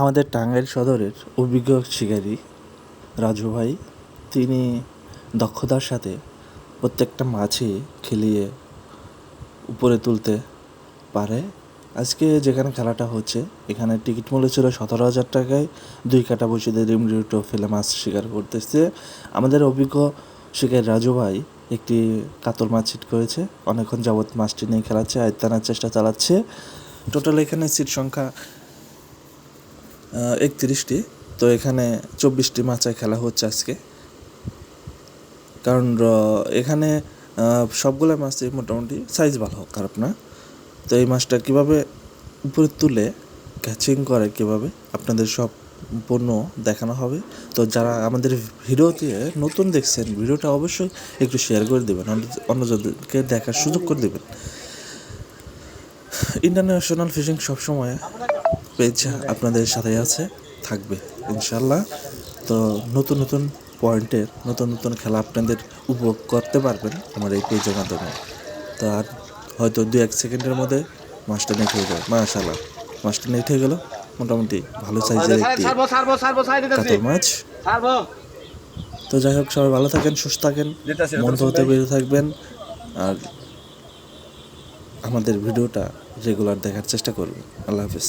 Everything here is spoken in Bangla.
আমাদের টাঙ্গাইল সদরের অভিজ্ঞ শিকারী রাজু ভাই, তিনি দক্ষতার সাথে প্রত্যেকটা মাছই খেলিয়ে উপরে তুলতে পারে। আজকে যেখানে খেলাটা হচ্ছে, এখানে টিকিট মূল্য ছিল সতেরো হাজার টাকায়। দুই কাটা বসিতে রিমরিটো ফেলে মাছ শিকার করতেছে। আমাদের অভিজ্ঞ শিকারী রাজু ভাই একটি কাতল মাছ হিট করেছে। অনেকক্ষণ যাবৎ মাছটি নিয়ে খেলাচ্ছে, আয়ত্তানার চেষ্টা চালাচ্ছে। টোটাল এখানে সিট সংখ্যা একত্রিশটি। তো এখানে চব্বিশটি মাচায় খেলা হচ্ছে আজকে। কারণ এখানে সবগুলো মাছই মোটামুটি সাইজ ভালো হোক খারাপ না। তো এই মাছটা কীভাবে উপরে তুলে ক্যাচিং করে কীভাবে, আপনাদের সব পণ্য দেখানো হবে। তো যারা আমাদের ভিডিওতে নতুন দেখছেন, ভিডিওটা অবশ্যই একটু শেয়ার করে দেবেন, অন্য- অন্যজনকে দেখার সুযোগ করে দেবেন। ইন্টারন্যাশনাল ফিশিং সবসময় পেজ আপনাদের সাথে আছে থাকবে ইনশাল্লাহ তো নতুন নতুন পয়েন্টের নতুন নতুন খেলা আপনাদের উপভোগ করতে পারবেন আমার এই পেজের মাধ্যমে। তো আর হয়তো দু এক সেকেন্ডের মধ্যে মাছটা নেট হয়ে যায় মাশাল্লাহ মাছটা নেট হয়ে গেল মোটামুটি ভালো সাইজের একটি কাতল মাছ তো যাই হোক সবাই ভালো থাকেন সুস্থ থাকেন মন্দ হতে বেরো থাকবেন। আর আমাদের ভিডিওটা রেগুলার দেখার চেষ্টা করবেন। আল্লাহ হাফেজ।